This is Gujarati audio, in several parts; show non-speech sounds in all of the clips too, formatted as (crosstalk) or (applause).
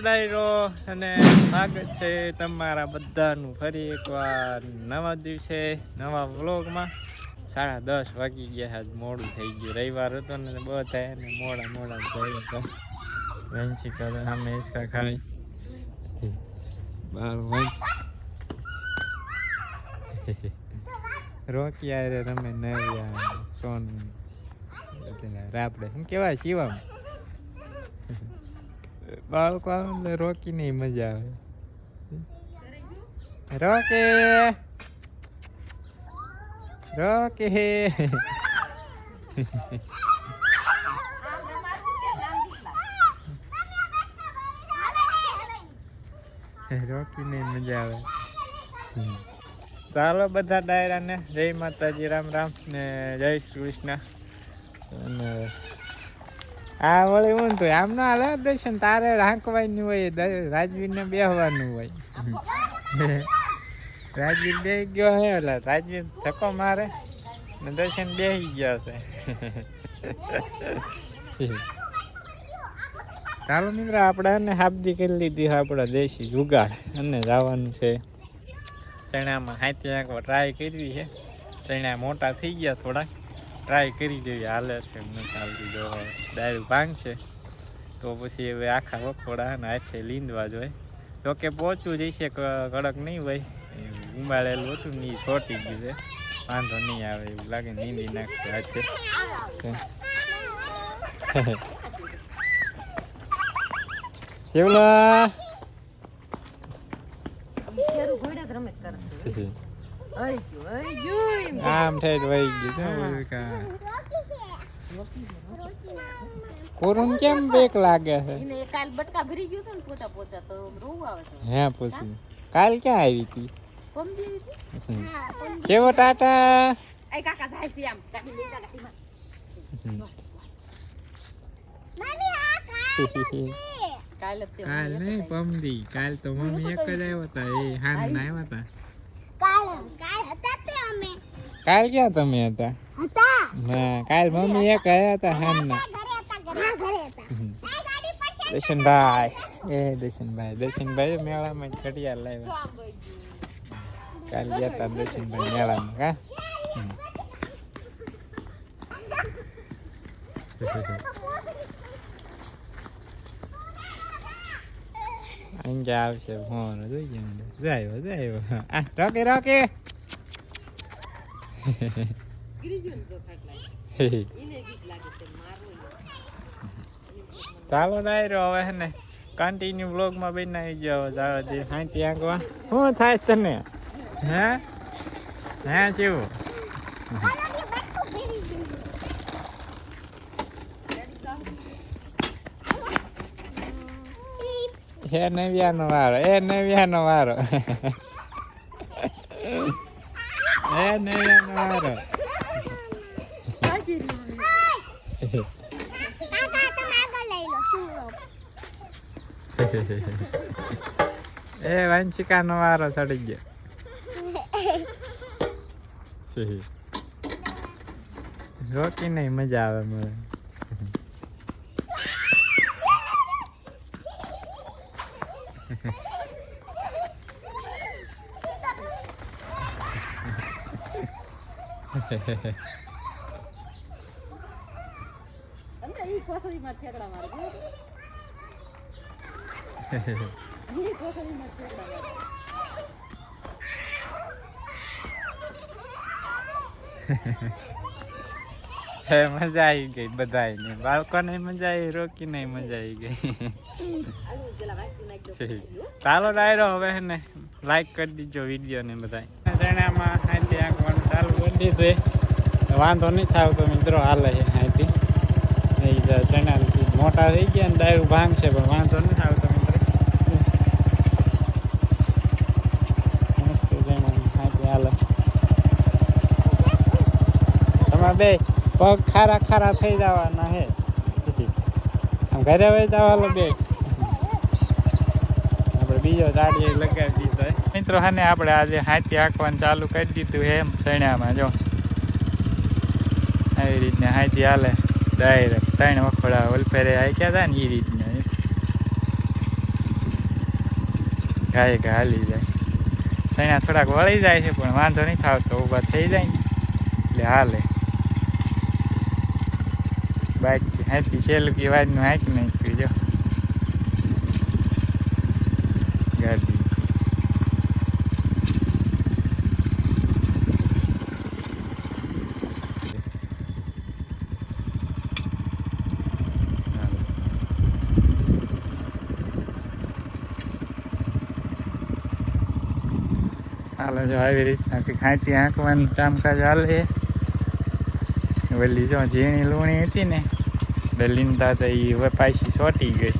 ડાયરો અને સ્વાગત છે તમારા બધાનું ફરી એકવાર નવા દિવસે, નવા વ્લોગમાં. સાડા દસ વાગી ગયા, આજ મોડું થઈ ગયું. રવિવાર હતો ને બધા એને મોડા મોડા જાય તો વેન્સી કરે અમે ઇસકા ખાઈ. બાર વાગ રોકી રે તમે નવ્યા સોન રાપડે શું કહેવાય શિવમ. બાળકો આવે એટલે રોકી નહીં મજા આવે રોકે રોકે રોકી નહીં મજા આવે હમ. ચાલો બધા ડાયરાને જય માતાજી રામ રામ ને જય શ્રી કૃષ્ણ અને આ વળી હું તું આમ ના હાલે દર્શન તારે હાંકવાનું હોય રાજવીરને બેહવાનું હોય. (laughs) રાજવીર બે ગયો હે એટલે રાજવીર ધક્કો મારે ને દર્શન બેસી ગયા છે. (laughs) ચાલો મિત્ર આપણે એને હાબદી કરી લીધી છે આપણા દેશી જુગાડ. અને જવાનું છે. ચણામાં હાથી એકવાર ટ્રાય કરવી છે ચણા મોટા થઈ ગયા થોડાક. ટ્રાય કરી દેવી હાલે છે એમને ચાલતી જો ડાયરું ભાંગશે તો પછી હવે આખા વખોડા અને હાથે લીંદવા જોઈએ જોકે પહોંચવું જઈશે ક- કડક નહીં હોય. એ ઉંબાળેલું હતું ને એ છોટી ગયું છે. વાંધો નહીં આવે એવું લાગે નીંદી નાખશે હાથે. (laughs) કેવલા? કરે (laughs) આમ થઈ વહી ગયું છે કેમ બેક લાગે છે? એને કાલ બટકા ભરી ગયું હતું ને પોતા પોતા તો રોવું આવે છે. હે પછી કાલ ક્યાં આવી હતી? પમદી આવી હતી? કેવો ટાટા? આય કાકા જાય છે આમ. કાઢી લઈ જા ગાડીમાં. કાલ કાલ નહીં પમદી કાલ તો મમ્મી એક જ આવ્યા હતા. એ હાન ના આવ્યા હતા. કાલ ક્યાં તમે હતા? ના કાલ મમ્મી એક આવ્યા હતા હાન ના દર્શનભાઈ. એ દર્શનભાઈ દર્શનભાઈ મેળામાં ઘડિયાળ લાવ્યા. ગયું. કાલ ગયા હતા દર્શનભાઈ મેળામાં કા. (laughs) (laughs) અંજા આવશે ફોન જોઈએ જાય જાય આ, રોકે રોકે. ચાલો ડાયરો હવે હે ને. કન્ટિન્યુ બ્લોગમાં બનાવી ગયો જાવ દે હાંતી આંકવા શું થાય તને? હે? હે, કેવું? હે નવ્યાનો વારો એ નવ્યાનો વારો. એ નવ્યાનો વારો. એ વંશિકાનો વારો ચડી ગયો. (laughs) રોકી નહીં મજા આવે મને. અંદર ઈ કોથળીમાં ઠેકડા મારે જો. ઈ કોથળીમાં ઠેકડા મારે. હે મજા આવી ગઈ બધાને બાળકોને મજા આવી રોકીને મજા આવી ગઈ ચાલો ડાયરો હવે ને લાઈક કરી દીજો વીડિયો ને બધા ચણામાં હાથી આંકવાનું ચાલુ કરી દીધું છે. વાંધો નહીં થાવ તો મિત્રો હાલે છે હાથી તો મોટા થઈ ગયા ને ડાયરું ભાંગશે, પણ વાંધો નહીં થાવ તો મિત્રો. મસ્ત ચણાની હાથી હાલે. તમારે બે પગ ખારા ખારા થઈ જવાના હે. આમ ઘરે વહી જવાલો બે. બીજો દાડીએ લગાવી દીધો મિત્રો, હાને આપણે આજે હાથી હાંકવાનું ચાલુ કરી દીધું એમ સણ્યામાં જો. આવી રીતના હાથી હાલે. ડાયરેક્ટ ત્રણ વખોડા ઓલફેરે આંક્યા હતા ને એ રીતના. ગાય ગા હાલી જાય. સૈણા થોડાક વળી જાય છે, પણ વાંધો નહીં થાવતો ઊભા થઈ જાય ને. એટલે હાલે. બાઇકથી હાથી સેલુકી વાજનું હાંકી નાખ્યું જો ગાડી હાલો જો આવી રીતના કે ખાંતી આંકવાનું કામકાજ હાલે ઓલી જો ઝીણી લૂણી હતી ને લીંદા તો એ પાછી સોટી ગઈ.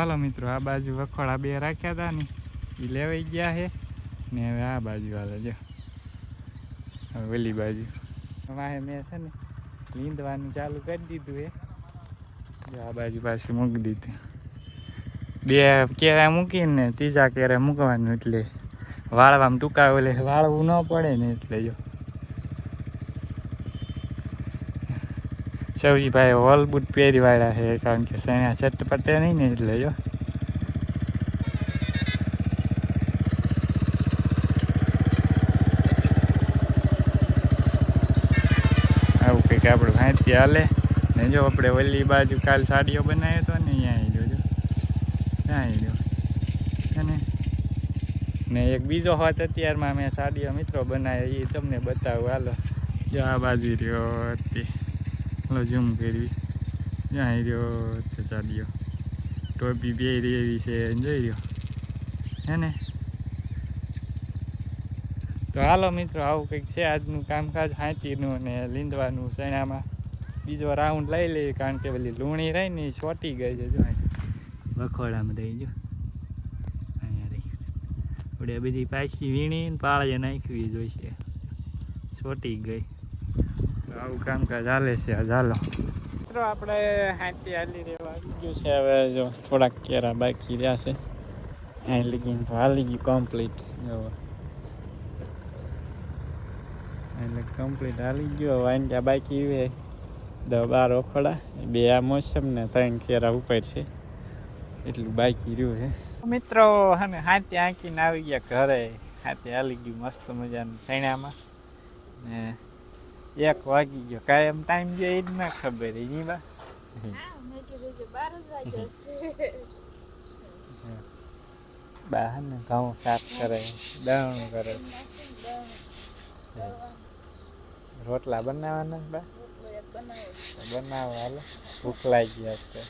હાલો મિત્રો, આ બાજુ વખોડા બે રાખ્યા હતા ને એ લેવાઈ ગયા છે ને હવે આ બાજુ હાલે, જો. હવે ઓલી બાજુ. વાહે મેં છે ને, લીંદવાનું ચાલુ કરી દીધું એ આ બાજુ પાછી મૂકી દીધું. બે કેરા મૂકીને ત્રીજા કેરા મૂકવાનું એટલે વાળવામાં ટૂંકા ઓલે વાળવું ન પડે ને એટલે જો. સૌજીભાઈ હોલ બૂટ પહેરી વાળા છે, કારણ કે સૈણા સેટ પટે નહીં ને એટલે જો આવું કંઈક આપણે ભાંતી હાલે. ને જો આપણે ઓલી બાજુ કાલ સાડીઓ બનાવ્યો હતો ને અહીંયા આવી જો ત્યાં જો. અને ને? એક બીજો હોત અત્યારમાં મેં સાડીઓ મિત્રો બનાવ્યો એ તમને બતાવું. હાલો. જો આ બાજુ રહ્યો હતી હલો ઝૂમ કરવી જ્યાં રહ્યો તો સાડીઓ ટોપી બે એવી છે જોઈ રહ્યો. હે ને? તો હાલો મિત્રો, આવું કંઈક છે આજનું કામકાજ, હાંચીનું અને લીંદવાનું ચણામાં બીજો રાઉન્ડ લઈ લઈએ, કારણ કે પેલી લૂણી રહી ને ચોટી ગઈ છે, જો વખોડામાં રહી, જો. રહી. આપણે બધી પાછી વીણીને પાળે નાખવી જોઈશે. છોટી ગઈ. આવું કામકાજ હાલે છે, હાલો મિત્રો, આપણે હાથી હાલી રહેવા આવી ગયું છે. હવે જો થોડાક કેરા બાકી રહ્યા છે. અહીં ગયું તો હાલી ગયું કમ્પ્લીટ જો. એટલે કમ્પ્લીટ હાલી ગયો. વાંગ્યા બાકી દસ બાર ઓખડા. બે આ મોસમ ને ત્રણ કેરા ઉપર છે. એટલું બાકી રહ્યું છે. મિત્રો અને હાથી આંકીને આવી ગયા ઘરે. હાથી હાલી ગયું મસ્ત મજાનું ચણામાં ને એક વાગી ગયો. કાયમ ટાઈમ જે એ જ ના ખબર એની બા બા. હે ને ઘઉં સાફ કરે દળણું કરે. રોટલા બનાવવાના બા? બનાવવા બનાવો હાલો. ભૂખ લાગી ગયા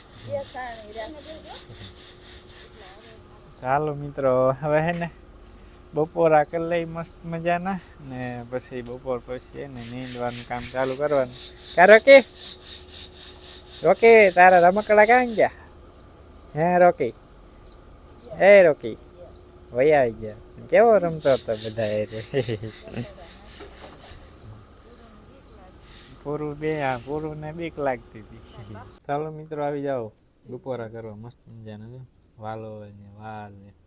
ચાલો મિત્રો હવે હે ને બપોરા કરી લઈ મસ્ત મજાના ને પછી બપોર પછી એને નીંદવાનું કામ ચાલુ કરવાનું કા રોકી રોકી તારા રમકડા ક્યાં ગયા હે રોકી એ રોકી વહી આવી ગયા કેવો રમતો હતો બધા એ રે પૂરું બે હા પૂરું ને બીક લાગતી હતી ચાલો મિત્રો આવી જાઓ બપોરા કરવા મસ્ત મજાના જો વાલો ને વાલ ને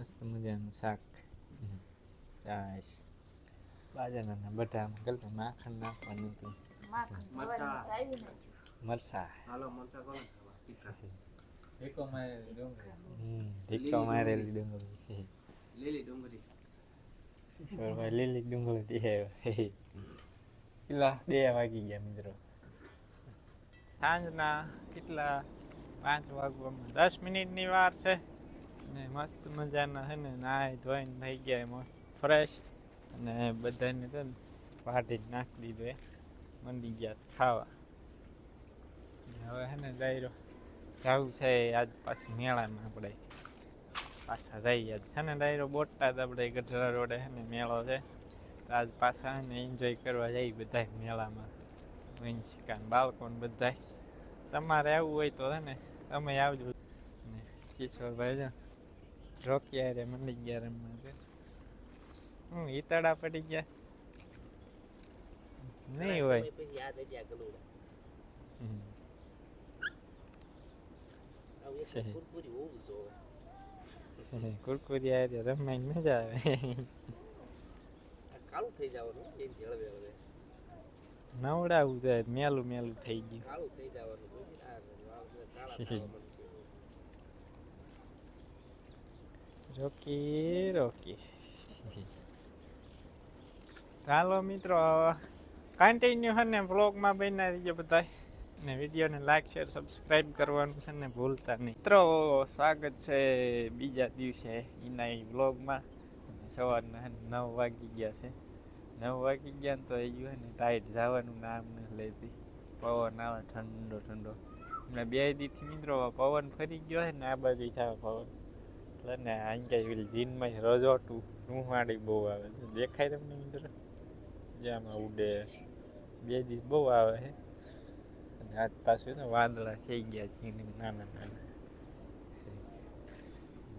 મસ્ત મજાનું શાક. ચાશ બાજરાના બધા ગલતું માખણ નાખવાનું હતું. મરસા હમ, ઢીકો મારેલી ડુંગળી. લીલી ડુંગળી. ઈશ્વરભાઈ લીલી ડુંગળી. દેખાય કેટલા? બે વાગી ગયા મિત્રો. સાંજના કેટલા? પાંચ વાગવામાં દસ મિનિટની વાર છે. ને મસ્ત મજાના છે ને નાય ધોઈને થઈ ગયા એમાં. ફ્રેશ અને બધાને તો વાટી જ નાખી દીધું એ મંડી ગયા છે ખાવા. હવે છે ને ડાયરો જવું છે આજ પાછું મેળામાં આપણે. પાછા જઈએ છે ને ડાયરો બોટાદ આપણે ગઢડા રોડે છે ને મેળો છે. તો આજ પાછા ને એન્જોય કરવા જઈએ બધા મેળામાં. વંશિકા બાળકો ને બધા તમારે આવવું હોય તો છે ને, તમે આવજો. ને કિશોરભાઈ જો રોકિયા રે મંડી ગયા રમવા રે હું હિતાડા પડી ગયા નહીં હોય યાદ ગયા ગલુડા. આવું રમવાની મજા આવે કાળું થઈ જવાનું નવડાવું છે મેલું મેલું થઈ ગયું કાળું થઈ જવાનું જોજે. આ વાળ છે, કાળા થવા માંડશે. રોકી રોકી ચાલો મિત્રો કન્ટિન્યુ છે ને બ્લોગમાં બન્યા રહીજો બધા ને વિડીયોને લાઈક શેર સબસ્ક્રાઈબ કરવાનું છે ને ભૂલતા નહીં. મિત્રો, સ્વાગત છે બીજા દિવસે એના એ બ્લોગમાં સવારના નવ વાગી ગયા છે. નવ વાગી ગયા ને તો એ ગયું ને ટાઈટ જવાનું નામ ન લેતી પવન આવે ઠંડો ઠંડો. હમણાં બે દીથી મિત્રો પવન ફરી ગયો છે ને આ બાજુ થાય પવન. એટલે ને અહીંયા પેલી જીનમાં રજોટું રૂંવાડી બહુ આવે છે. દેખાય તમને મિત્ર જ્યાંમાં ઉડે. બે દિવસ બહુ આવે છે. અને આજ પાછું ને વાદળા થઈ ગયા છે નાના નાના.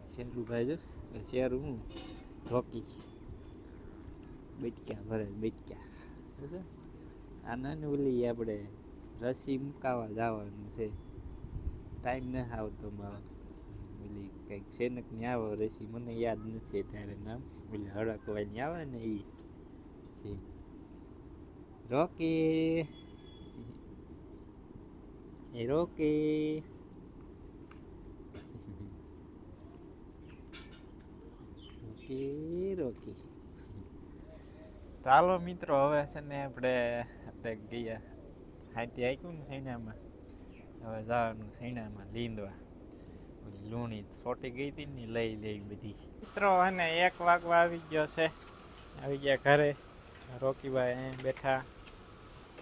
છેલ્લું ભાઈ જો શેરું હું રોકી બેટક્યા ભરે, બેટક્યા. આના ને ઓલી આપણે રસી મુકાવા જવાનું છે. ટાઈમ ન આવતો મારો. ઓલી કંઈક સેનકની આવે રસી, મને યાદ નથી ત્યારે નામ. ઓલી હળકવાની આવે ને એ રોકે. એ રોકે. રોકે રોકે. ચાલો મિત્રો, હવે છે ને આપણે આપણે ગયા. હાથી આપ્યું ને સૈનામાં હવે જવાનું સૈનામાં લીંદવા. લૂણી સોટી ગઈ હતી ને લઈ લઈ બધી. મિત્રો, અને એક વાગવા આવી ગયો છે. આવી ગયા ઘરે. રોકીભાઈ અહીં બેઠા.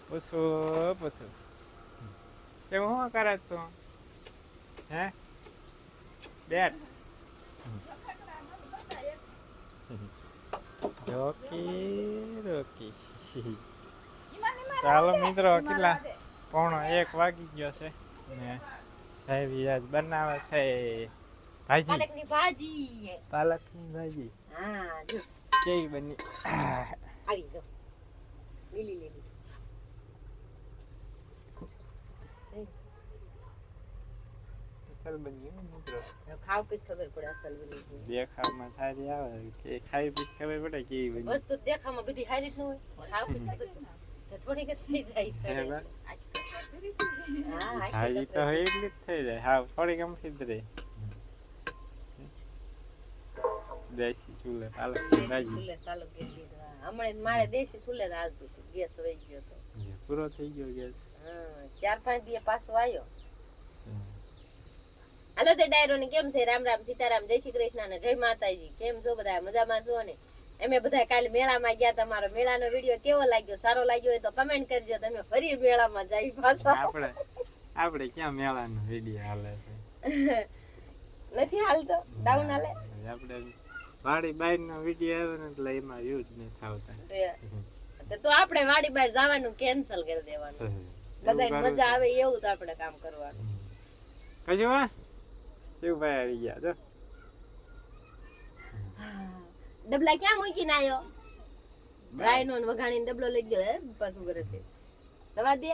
પૂછું પૂછું. કે શું કરે તું? હે? બેટ. Rocky Rocky. ચાલો મિત્રો, કેટલા? પોણો, એક વાગી ગયો છે. ને ભાઈ આજ બનાવે છે. ભાજી પાલકની ભાજી પાલકની ભાજી. હા જો. કેવી બની? આવી જો લીલી લીલી. અસલ બની મિત્રો? ખાવ પછી ખબર પડે અસલ બની છે. દેખાવમાં સારી આવે. કે ખાઈ પી ખબર પડે કેવી બની. વસ્તુ બધી સારી જ ન હોય. ખાવ ખબર થોડીક થઈ જાય હા હાજી તો એટલી જ થઈ જાય. હા દેશી ચૂલે ચાલુ. હમણાં મારે દેશી સુલે હાલતું હતું. ગેસ વહી ગયો તો. પૂરો થઈ ગયો ગેસ? હા ચાર પાંચ દિવસ પાછો આવ્યો હાલો તે ડાયરો ને કેમ છે? રામ રામ સીતારામ જય શ્રી કૃષ્ણ ને જય માતાજી. કેમ છો બધા? મજામાં છો ને? અમે બધા કાલે મેળામાં ગયા તમારો મેળાનો વીડિયો કેવો લાગ્યો સારો લાગ્યો હોય તો કમેન્ટ કરજો તમે ફરી મેળામાં જઈ પાછો. આપણે આપણે ક્યાં મેળાનો વીડિયો હાલે છે? નથી હાલતો? ડાઉન હાલે? આપણે વાડી બાઈ નો વીડિયો આવે ને એટલે એમાં વ્યૂ જ નહીં થાવતા તો- તો આપણે વાડી બાર જવાનું કેન્સલ કરી દેવાનું. બધાને મજા આવે એવું તો આપણે કામ કરવાનું. કશું હા ભાઈ આવી ગયા જો. ડબલા ક્યાં મૂકીને આવ્યો ગાયનો નો વઘાણીને ડબલો લઈ ગયો હે? પાછું કરે છે. દવા દે.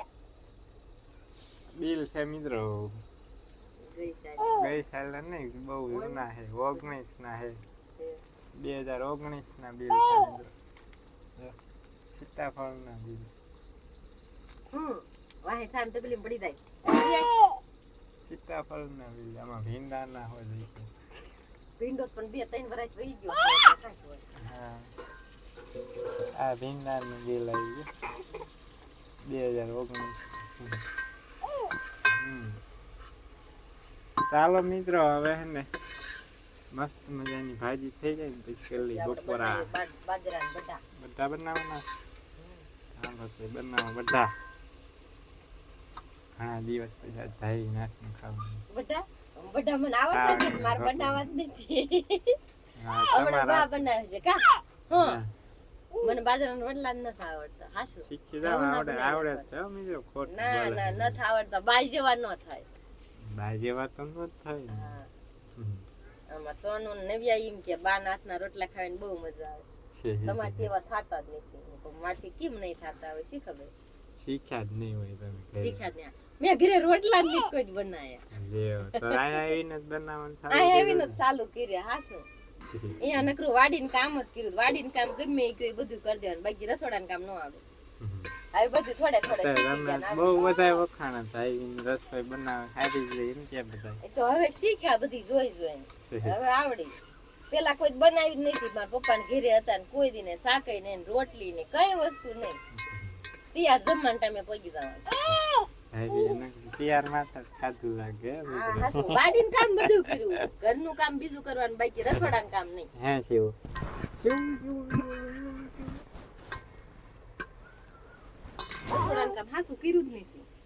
બિલ છે મિત્રો. ગઈ સાલ. નહીં બહુ ના હે ઓગણીસ ના હે. બે હજાર ઓગણીસ ના બિલ છે મિત્રો. સીતાફળ ના બિલ. હમ. વાહે સામ તબલી પડી જાય. સીતાફળ ના બિલ આમાં ભીંડા ના હોય છે. ભીંડો પણ બે ત્રણ વર્ષ વહી ગયો. હા. આ ભીંડા નું બિલ આવી ગયું. બે હજાર ઓગણીસ. ચાલો મિત્રો હવે હે ને મસ્ત મજાની ભાજી થઈ જાય ને પછી છેલ્લી બપોરા. બધા. બનાવવાના? હાલો તે બનાવો બધા. ઘણા દિવસ પછી ધાઈ નાખીને ખાવાનું. બધા? બધા મને આવડતા નથી, મારે બનાવવા જ નથી હમણાં બા બનાવે છે કા? હા. મને બાજરાના રોટલા જ નથી આવડતા હાસુ શીખી જાવ આવડે આવડે છે બીજો ખોટ ના ના નથી આવડતા. બાઈ જેવા ન થાય. બાઈ જેવા તો ન થાય. આમાં સોનું નવ્યા એમ કે બા નાથના રોટલા ખાવાની બહુ મજા આવે. તમારે તેવા થતા જ નથી. મારથી કેમ નહીં થતા હોય શી ખબર? શીખ્યા જ નહીં હોય તમે શીખ્યા જ નહીં. મેં ઘરે રોટલા જ કોઈ જ બનાયા. તો આવીને બનાવવાનું ચાલુ આ આવીને ચાલુ કર્યા હાસો અહીંયા નકરું વાડીન કામ જ કર્યું. વાડીન કામ ગમે એ કઈ બધું કરી દેવાનું. બાકી રસોડાનું કામ ન આવડે હમ. હવે બધું થોડે થોડે તો શીખી તમે ગયા ને બહુ બધા. વખાણ હતા રસોઈ બનાવે ખાધી જ એમ કે બધા તો હવે શીખ્યા બધી જોઈ જોઈને. હવે આવડી. પેલા કોઈ બનાવી જ નથી મારા પપ્પા ને ઘરે હતા ને કોઈ દી ને શાકઈ ને રોટલી ને કઈ વસ્તુ નહીં. તૈયાર જમવાના ટાઈમે પગી જવાનું. ઘરનું કામ બીજું કરવાનું બાકી રસોડાનું કામ નહીં. હે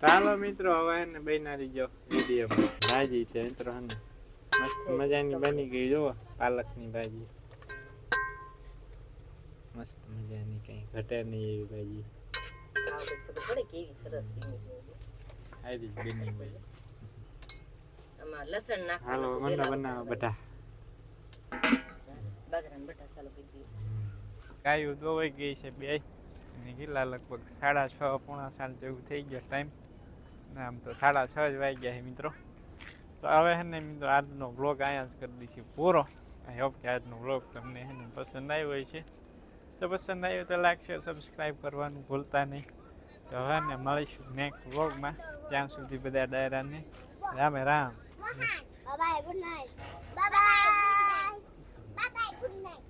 ચાલો મિત્રો હવે એને બનાવી જો વીડિયો ભાજી છે મિત્રો હે મસ્ત મજાની બની ગઈ જો પાલકની ભાજી. મસ્ત મજાની કઈ ઘટે નહીં એવી ભાજી. કેવી સરસ બની તો બની આમાં લસણ હાલો નાખવાનું બનાવો બધા બાજરાના બટા ચાલુ કરી ગાયું દોવાઈ ગઈ છે બે. કેટલા લગભગ સાડા છ પોણા સાત જેવું થઈ ગયો ટાઈમ ને આમ તો સાડા છ જ વાગી ગયા છે મિત્રો. તો હવે હે ને મિત્રો આજનો વ્લોગ અહીંયા જ કરી દઈશું પૂરો. આઈ હોપ કે આજનો વ્લોગ તમને હે ને પસંદ આવ્યો હોય છે તો પસંદ આવ્યો તો લાઈક શેર સબસ્ક્રાઈબ કરવાનું ભૂલતા નહીં. તો હવે ને મળીશું નેક્સ્ટ વ્લોગમાં ત્યાં સુધી બધા ડાયરાને રામે Ram. Bye good night bye bye good night